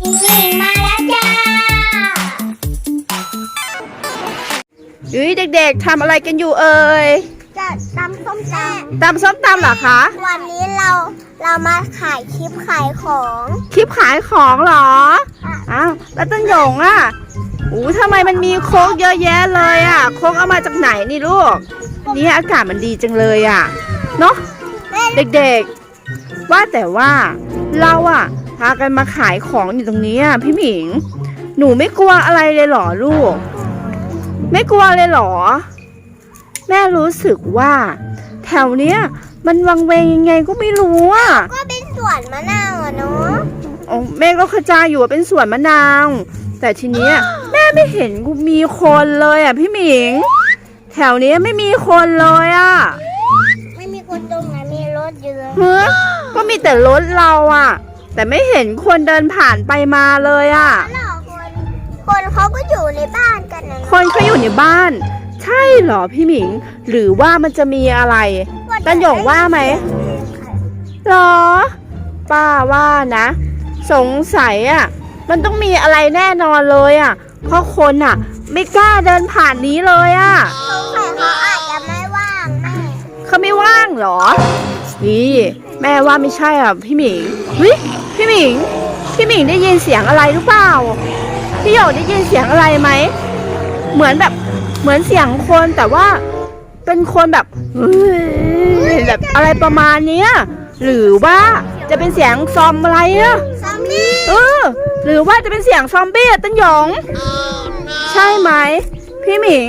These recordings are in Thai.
มิงมิงมาแล้วจ้าเฮ้ยเด็กๆทำอะไรกันอยู่เอ่ยจะตำส้มตตำส้มตำเหรอคะำวันนี้เราเรามาขายคลิปขายของคลิปขายของเหรอ ค่ะอ้าวแล้วต้นหยงอะอู้ทำไมมันมีโค้กเยอะแยะเลยอะ โค้กเอามาจากไหนนี่ลูกเนี่ยอากาศมันดีจังเลยอะ เนาะแม่เด็กๆ ว่าแต่ว่าเราอะ พากันมาขายของอยู่ตรงนี้อะพี่หมิง หนูไม่กลัวอะไรเลยเหรอลูก ไม่กลัวเลยเหรอ แม่รู้สึกว่า แถวเนี้ยมันวังเวงยังไงก็ไม่รู้อะก็เป็นสวนมะนาวอะเนาะอ๋อแม่ก็เข้าใจอยู่ว่าเป็นสวนมะนาว แต่ทีเนี้ยแม่ไม่เห็นมีคนเลยอะพี่หมิง แถวเนี้ยไม่มีคนเลยอะไม่มีคนตรงไหนมีรถเยอะเฮ้ยก็มีแต่รถเราอะ แต่ไม่เห็นคนเดินผ่านไปมาเลยอะ หรอคน คนเขาก็อยู่ในบ้านกันนะคนเขาอยู่ในบ้าน ใช่เหรอพี่หมิง หรือว่ามันจะมีอะไร ตันหยงว่าไหมเหรอ ป้าว่านะ สงสัยอะ มันต้องมีอะไรแน่นอนเลยอะ เพราะคนอะ ไม่กล้าเดินผ่านนี้เลยอะ สงสัยเขาอาจจะไม่ว่างแม่เขาไม่ว่างเหรอ นี่ แม่ว่าไม่ใช่อะพี่หมิงเฮ้ย พี่หมิง พี่หมิงได้ยินเสียงอะไรหรือเปล่า พี่หยกได้ยินเสียงอะไรไหม เหมือนแบบเหมือนเสียงคนแต่ว่าเป็นคนแบบเฮ้ยแบบอะไรประมาณเนี้ยหรือว่าจะเป็นเสียงซอมอะไรอะซอมบี้เออ หรือว่าจะเป็นเสียงซอมบี้อะตันหยง ใช่ไหม พี่หมิง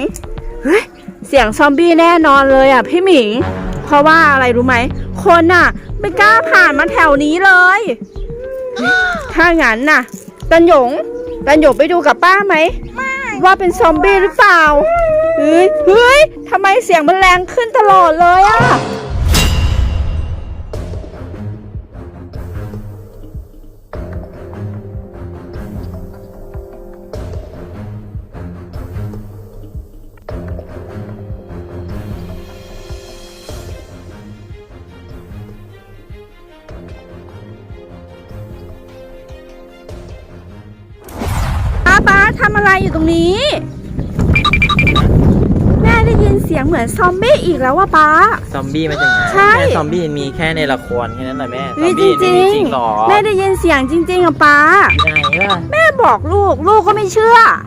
เฮ้ยเสียงซอมบี้แน่นอนเลยอะพี่หมิง เพราะว่าอะไรรู้ไหม คนน่ะ ไม่กล้าผ่านมาแถวนี้เลยเฮ้ย ถ้างั้นน่ะ ตันหยง ตันหยงไปดูกับป้าไหม ว่าเป็นซอมบี้หรือเปล่า เฮ้ย เฮ้ยทำไมเสียงมันแรงขึ้นตลอดเลยอะำอะไรอยู่ตรงนี้ แม่ได้ยินเสียงเหมือนซอมบี้อีกแล้วว่าป้าซอมบี้มาจากไหนใช่ แม่ซอมบี้มีแค่ในละครแค่นั้นแหละแม่ซเฮ้อยมจบี้ริไม่งมีจริงหรอๆแม่ได้ยินเสียงจริงๆอะป้าไหนล่ะ แม่บอกลูก ลูกก็ไม่เชื่อโอ้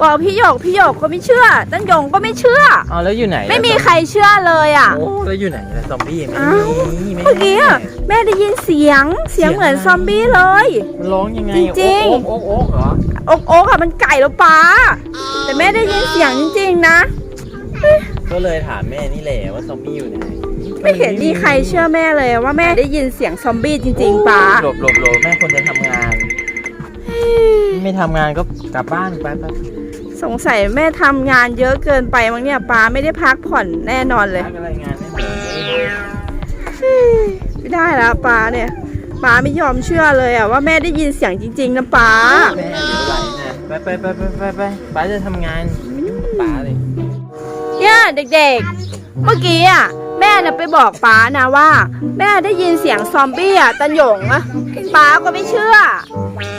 บอกพี่หยกพี่หยกก็ไม่เชื่อตั้นหยงก็ไม่เชื่อ เอาแล้วอยู่ไหนล่ะไม่มีใครเชื่อเลยอะโอ้แล้วอยู่ไหนล่ะซอมบี้ไม่อ้าว มีไม่เมื่อกี้อะแม่ได้ยินเสียงเสียงเหมือนซอมบี้เลย มันร้องยังไงจริงๆ โอ๊กโอ๊กโอ๊กเหรออกโอกอะมันไก่แล้วป้าแต่แม่ได้ยินเสียงจริงๆนะ ก็เลยถามแม่นี่แหละว่าซอมบี้อยู่ไหนไม่เห็นมีใครเชื่อแม่เลยว่าแม่ได้ยินเสียงซอมบี้จริงๆป้าหลบหลบหลบแม่คนจะทำงาน ไม่ทำงานก็กลับบ้านไปไปสงสัยแม่ทำงานเยอะเกินไปมั้งเนี่ยป้าไม่ได้พักผ่อนแน่นอนเลย พักอะไรงานไม่เหมือนไม่ได้แล้วป้าเนี่ยป้าไม่ยอมเชื่อเลยอะว่าแม่ได้ยินเสียงจริง ๆนะป้า แม่เดี๋ยวไหลนะไปไปไปไปไปไปป้าจะทำงานไม่ยุ่งกับป้าเลยเนี่ยเด็กๆ เมื่อกี้อะแม่น่ะไปบอกป้านะว่า แม่ได้ยินเสียงซอมบี้อะตันหยงอะป้าก็ไม่เชื่อ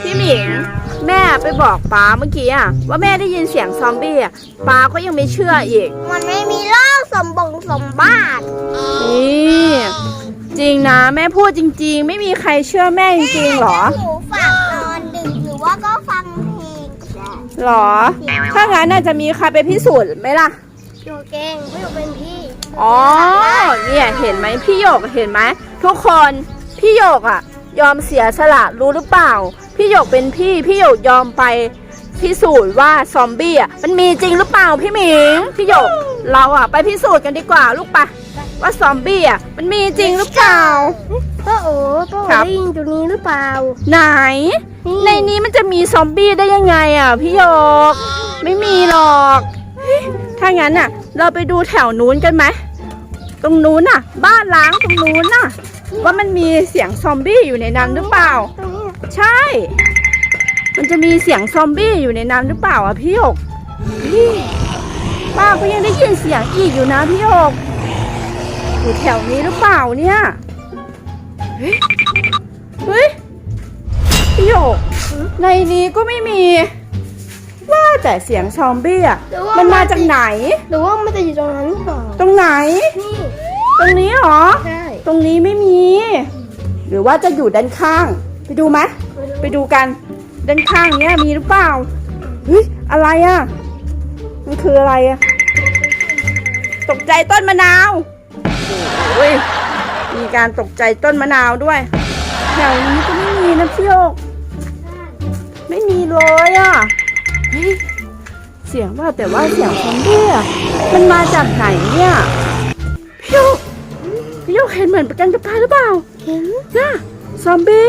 พี่หมิง แม่ไปบอกป้าเมื่อกี้อะว่าแม่ได้ยินเสียงซอมบี้อะป้าก็ยังไม่เชื่ออีก มันไม่มีโรคสมบงสมบัตินี่จริงนะ แม่พูดจริง ๆ ไม่มีใครเชื่อแม่จริงๆหรอหูฝากนอนดึกหรือว่าก็ฟังเพลงก็ได้หรอ ถ้างั้นน่าจะมีใครไปพิสูจน์ไหมล่ะอยู่เก่งไม่อยู่เป็นพี่อ๋อเนี่ยเห็นไหมพี่หยกเห็นไหมทุกคนพี่หยกอะยอมเสียสละรู้หรือเปล่า พี่หยกเป็นพี่พี่หยกยอมไปพิสูจน์ว่าซอมบี้อะมันมีจริงหรือเปล่าพี่หมิงพี่หยกเราอะไปพิสูจน์กันดีกว่าลูกปะว่าซอมบี้อะมันมีจริงหรือเปล่าป้าโอ๋ป้าโอ๋ครับได้ยินตรงนี้หรือเปล่า ไหน ในนี้มันจะมีซอมบี้ได้ยังไงอะพี่หยกไม่มีหรอกเฮ้ยถ้างั้นน่ะ เราไปดูแถวนู้นกันไหมตรงนู้นน่ะ บ้านล้างตรงนู้นน่ะ ว่ามันมีเสียงซอมบี้อยู่ในนั้นหรือเปล่าตรงนี้ ใช่ มันจะมีเสียงซอมบี้อยู่ในนั้นหรือเปล่าอะพี่หยกเฮ้ยป้าก็ยังได้ยินเสียงอีกอยู่นะพี่หยกอยู่แถวนี้หรือเปล่าเนี่ยเฮ้ยเฮ้ยพี่หยโยกในนี้ก็ไม่มี ว่าแต่เสียงซอมบี้อะหรือว่ามันมาจากไหน หรือว่ามันจะอยู่ตรงนั้นหรือเปล่าตรงไหน นี่ตรงนี้เหรอ ใช่ตรงนี้ไม่มี หรือว่าจะอยู่ด้านข้าง ไปดูไหมไปดูกัน ด้านข้างเนี้ยมีหรือเปล่าเฮ้ยอะไรอะ มันคืออะไรอะ ตกใจต้นมะนาวโอ้ยมีการตกใจต้นมะนาวด้วยแถวนี้ก็ไม่มีนะพี่โยกไม่มีเลยอะเฮ้ยเสียงว่าแต่ว่าเสียงซอมบี้อะมันมาจากไหนเนี่ยพี่โยกพี่โยกเห็นเหมือนประกันกับตาหรือเปล่า เห็นน่ะซอมบี้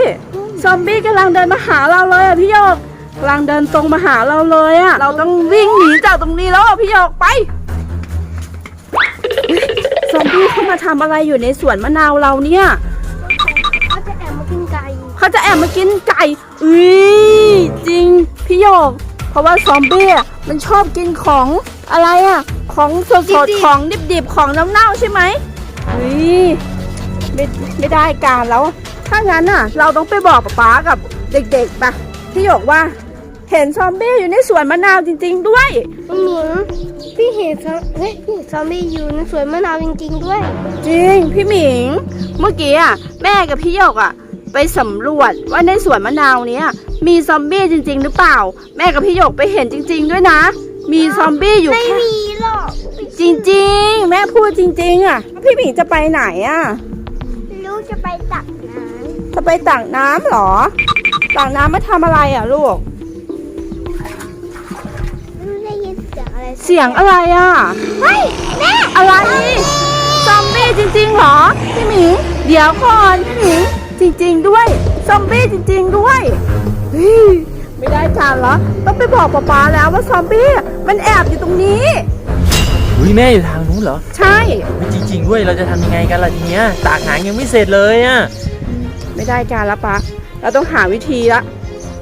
ซอมบี้กำลังเดินมาหาเราเลยอะพี่โยกกำลังเดินตรงมาหาเราเลยอะ เราต้องวิ่งหนีจากตรงนี้แล้วอะพี่โยกไป ซอมบี้เขามาทำอะไรอยู่ในสวนมะนาวเราเนี่ย เขาจะแอบมากินไก่เขาจะแอบมากินไก่อุ้ยจริงพี่โยก เพราะว่าซอมบี้อะมันชอบกินของอะไรอะ ของสดๆของดิบๆของน้ำเน่าใช่ไหมอุ้ยไม่ไม่ได้การแล้ว ถ้างั้นน่ะ เราต้องไปบอกป๊ากับเด็กๆปะพี่โยกว่า เห็นซอมบี้อยู่ในสวนมะนาวจริง ๆ ด้วยมันเหมียงพี่เห็นซอมเฮ้ยพี่เห็นซอมบี้อยู่ในสวนมะนาวจริง ๆ ด้วย จริง พี่หมิง เมื่อกี้อะแม่กับพี่หยกอะ ไปสำรวจว่าในสวนมะนาวเนี้ยมีซอมบี้จริง ๆ หรือเปล่า แม่กับพี่หยกไปเห็นจริง ๆ ด้วยนะ มีซอมบี้อยู่ไม่แค่มีหรอกจริง ๆ แม่พูดจริง ๆ อะ พี่หมิงจะไปไหนอะ จะไปตักน้ำเหรอ ตักน้ำมาทำอะไรอะลูกำลูก ได้ยินเสียงอะไรเสียงอะไรอะ เฮ้ยแม่อะไร ซอมบี้จริงๆเหรอ พี่หมิง เดี๋ยวก่อนพี่หมิง จริง ๆ ด้วย ซอมบี้จริง ๆ ด้วยเฮ้ยไม่ได้การเหรอ ต้องไปบอกป๊าป๊าแล้วว่าซอมบี้มันแอบอยู่ตรงนี้ อุ้ยแม่อยู่ทางนู้นเหรอ ใช่ ไม่จริงๆด้วยเราจะทำยังไงกันล่ะทีเนี้ยตากหางยังไม่เสร็จเลยอะ ไม่ได้การแล้วป๊าเราต้องหาวิธีละ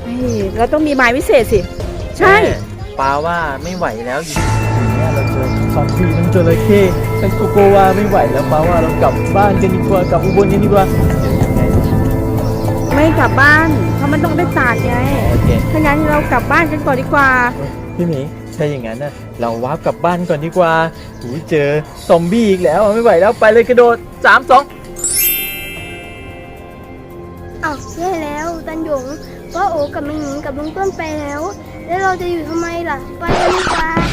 เฮ้ยเราต้องมีไม้วิเศษสิ ใช่แม่ปาว่าไม่ไหวแล้วอยู่เนี่ยเราเจอซอมบี้ทั้งจระเข้ทั้งโกโกวาไม่ไหวแล้วปาว่าเรากลับบ้านกันดีกว่ากลับอุบลกันดีกว่าไม่กลับบ้านเพราะมันต้องไปตากไงโอเคถ้างั้นเรากลับบ้านกันก่อนดีกว่า พี่หมีถ้าอย่างนั้นนะเราวาร์ปกลับบ้านก่อนดีกว่าหูยเจอซอมบี้อีกแล้วอะไม่ไหวแล้วไปเลยกระโดดสามสอง อ้าวใช่แล้วตันหยงก็โอกับมิงหญิงกับลุงต้นไปแล้ว แล้วเราจะอยู่ทำไมล่ะ ไปกันดีกว่า